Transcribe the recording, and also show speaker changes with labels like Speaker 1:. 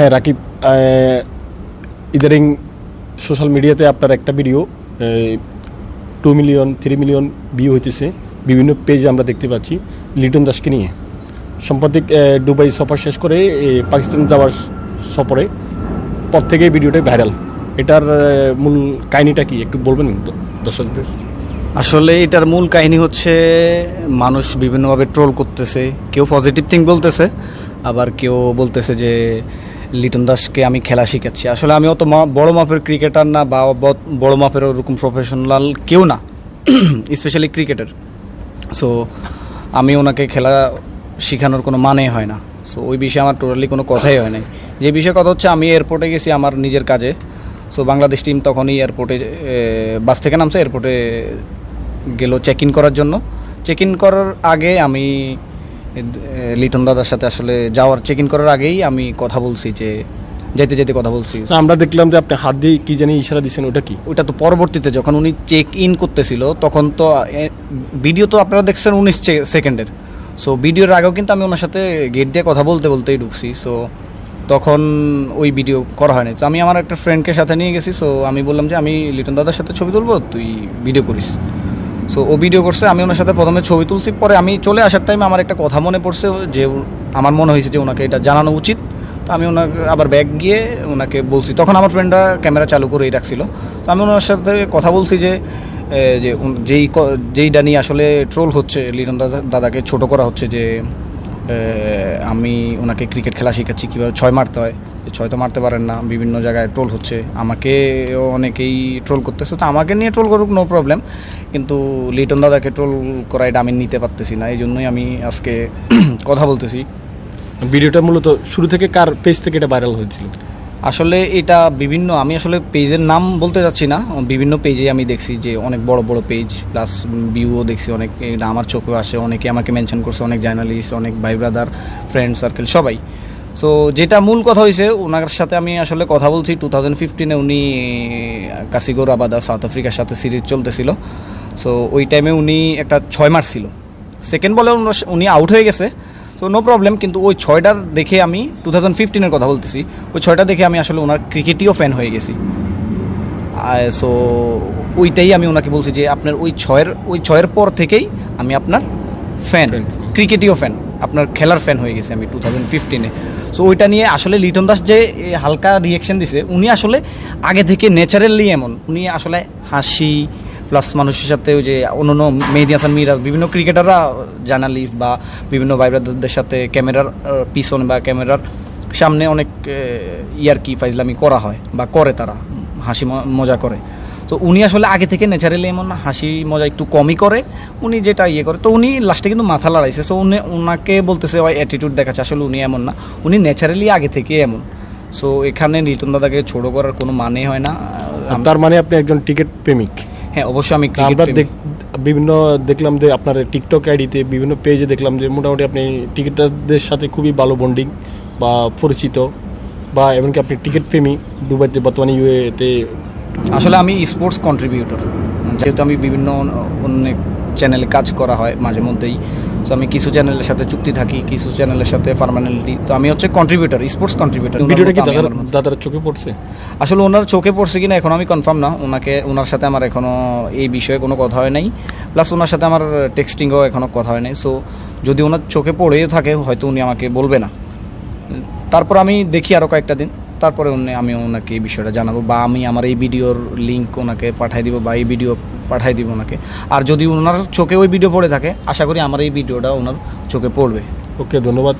Speaker 1: হ্যাঁ রাকিব ইদারিং সোশ্যাল মিডিয়াতে আপনার একটা video two million three million view হইতেছে বিভিন্ন পেজে আমরা দেখতে পাচ্ছি লিটন দাসকে নিয়ে সাম্প্রতিক দুবাই সফর শেষ করে পাকিস্তান যাওয়ার সফরে পর থেকে ভিডিওটাই ভাইরাল এটার মূল কাহিনীটা কি? একটু বলবেন দর্শকদের।
Speaker 2: আসলে এটার মূল কাহিনী হচ্ছে, মানুষ বিভিন্নভাবে ট্রোল করতেছে। কেউ পজিটিভ থিং বলতেছে, আবার কেউ বলতেছে যে লিটন দাসকে আমি খেলা শিখাচ্ছি। আসলে আমি অত বড় মাপের ক্রিকেটার না বা বড় মাপের ওরকম প্রফেশনাল কেউ না স্পেশালি ক্রিকেটার সো আমি ওনাকে খেলা শেখানোর কোনো মানে হয় না। সো ওই বিষয়ে আমার টোটালি কোনো কথাই হয় নাই। যে বিষয়ে কথা হচ্ছে, আমি এয়ারপোর্টে গেছি আমার নিজের কাজে। সো বাংলাদেশ টিম তখনই এয়ারপোর্টে বাস থেকে নামছে এয়ারপোর্টে গেল চেক ইন করার জন্য। চেক ইন করার আগে আমি লিটন দাদার সাথে আসলে যাওয়ার চেক ইন করার আগেই আমি কথা বলছি যে যেতে যেতে কথা বলছি।
Speaker 1: তো আমরা দেখলাম যে আপনি হাত দিয়ে কি জানি ইশারা দিচ্ছেন ওটা কি?
Speaker 2: ওটা তো পরবর্তীতে যখন উনি চেক ইন করতেছিল তখন তো ভিডিও তো আপনারা দেখছেন উনিশ সেকেন্ডের। সো ভিডিওর আগেও কিন্তু আমি ওনার সাথে গেট দিয়ে কথা বলতে বলতেই ঢুকছি। সো তখন ওই ভিডিও করা হয়নি। তো আমি আমার একটা ফ্রেন্ডকে সাথে নিয়ে গেছি। সো আমি বললাম যে আমি লিটন দাদার সাথে ছবি তুলবো তুই ভিডিও করিস। সো ও ভিডিও করছে, আমি ওনার সাথে প্রথমে ছবি তুলছি, পরে আমি চলে আসার টাইমে আমার একটা কথা মনে পড়ছে যে আমার মনে হয়েছে যে ওনাকে এটা জানানো উচিত। তো আমি ওনাকে আবার ব্যাগ গিয়ে ওনাকে বলছি, তখন আমার ফ্রেন্ডরা ক্যামেরা চালু করেই রাখছিল। তো আমি ওনার সাথে কথা বলছি যে যে যেই যেইটা নিয়ে আসলে ট্রোল হচ্ছে, লিটন দাদা, দাদাকে ছোট করা হচ্ছে যে আমি ওনাকে ক্রিকেট খেলা শেখাচ্ছি, কীভাবে ছয় মারতে হয়। ছয় তো মারতে পারেন না, বিভিন্ন জায়গায় ট্রোল হচ্ছে আমাকে অনেকেই ট্রোল করতেছে, তো আমাকে নিয়ে ট্রোল করুক নো প্রবলেম কিন্তু লিটন দাদাকে ট্রোল করা এটা আমি নিতে পারতেছি না এই জন্যই আমি আজকে কথা বলতেছি।
Speaker 1: ভিডিওটা মূলত শুরু থেকে কার পেজ থেকে এটা ভাইরাল হয়েছিল?
Speaker 2: আসলে এটা বিভিন্ন আমি আসলে পেজের নাম বলতে যাচ্ছি না বিভিন্ন পেজে আমি দেখছি যে অনেক বড় বড় পেজ প্লাস ভিউও দেখছি অনেক এটা আমার চোখেও আসে অনেকে আমাকে মেনশন করছে অনেক জার্নালিস্ট অনেক ভাই ব্রাদার ফ্রেন্ড সার্কেল সবাই। সো যেটা মূল কথা হয়েছে ওনার সাথে আমি আসলে কথা বলছি টু থাউজেন্ড ফিফটিনে উনি কাসিগোর আবাদা সাউথ আফ্রিকার সাথে সিরিজ চলতেছিল। সো ওই টাইমে উনি একটা ছয় মারছিল সেকেন্ড বলে উনি আউট হয়ে গেছে। তো নো প্রবলেম কিন্তু ওই ছয়টার দেখে আমি টু থাউজেন্ড ফিফটিনের কথা বলতেছি ওই ছয়টা দেখে আমি আসলে ওনার ক্রিকেটীয় ফ্যান হয়ে গেছি। সো ওইটাই আমি ওনাকে বলছি যে আপনার ওই ছয়ের ওই ছয়ের পর থেকেই আমি আপনার ফ্যান. ক্রিকেটীয় ফ্যান আপনার খেলার ফ্যান হয়ে গেছে আমি টু থাউজেন্ড ফিফটিনে সো ওইটা নিয়ে আসলে লিটন দাস যে হালকা রিয়েকশন দিছে উনি আসলে আগে থেকে ন্যাচারালি এমন উনি আসলে হাসি প্লাস মানুষের সাথে ওই যে অন্যান্য মেহেদি হাসান মিরাজ বিভিন্ন ক্রিকেটাররা জার্নালিস্ট বা বিভিন্ন ভাইব্রাদারদের সাথে ক্যামেরার পিছনে বা ক্যামেরার সামনে অনেক ইয়ার কি ফাইজলামি করা হয় বা করে তারা, হাসি মজা করে। তো উনি আসলে আগে থেকে ন্যাচারালি এমন হাসি মজা একটু কমই করে, উনি যেটা ইয়ে করে, তো উনি লাস্টে কিন্তু মাথা লড়াইছে। সো উনি ওনাকে বলতেছে ওই অ্যাটিটিউড দেখাচ্ছে। আসলে উনি এমন না, উনি ন্যাচারালি আগে থেকে এমন। সো এখানে লিটন দাদাকে ছোট করার কোনো মানে হয় না।
Speaker 1: তার মানে আপনি একজন টিকিট প্রেমিক।
Speaker 2: হ্যাঁ অবশ্যই আমি
Speaker 1: আমরা বিভিন্ন দেখলাম যে আপনার টিকটক আইডিতে বিভিন্ন পেজে দেখলাম যে মোটামুটি আপনি টিকিটারদের সাথে খুবই ভালো বন্ডিং বা পরিচিত বা এমনকি আপনি টিকিট প্রেমী দুবাইতে বর্তমানে ইউএতে
Speaker 2: আসলে আমি স্পোর্টস কন্ট্রিবিউটর যেহেতু আমি বিভিন্ন অনেক চ্যানেলে কাজ করা হয় মাঝে মধ্যেই। সো আমি কিছু চ্যানেলের সাথে চুক্তি থাকি কিছু চ্যানেলের সাথে পার্মানেন্টলি তো আমি হচ্ছে কন্ট্রিবিউটার স্পোর্টস কন্ট্রিবিউটর
Speaker 1: ভিডিওটা কি দাদার দাদার চোখে পড়ছে?
Speaker 2: আসলে ওনার চোখে পড়ছে কিনা এখন আমি কনফার্ম না। ওনাকে ওনার সাথে আমার এখনও এই বিষয়ে কোনো কথা হয় নাই। প্লাস ওনার সাথে আমার টেক্সটিংও এখনও কথা হয় নাই। সো যদি ওনার চোখে পড়ে থাকে হয়তো উনি আমাকে বলবে না। তারপর আমি দেখি আরও কয়েকটা দিন। তারপরে উনি আমি ওনাকে এই বিষয়টা জানাব বা আমি আমার এই ভিডিওর লিঙ্ক ওনাকে পাঠিয়ে দিব বা এই ভিডিও পাঠিয়ে দিব ওনাকে। আর যদি ওনার চোখে ওই ভিডিও পড়ে থাকে, আশা করি আমার এই ভিডিওটা ওনার চোখে পড়বে।
Speaker 1: ওকে ধন্যবাদ।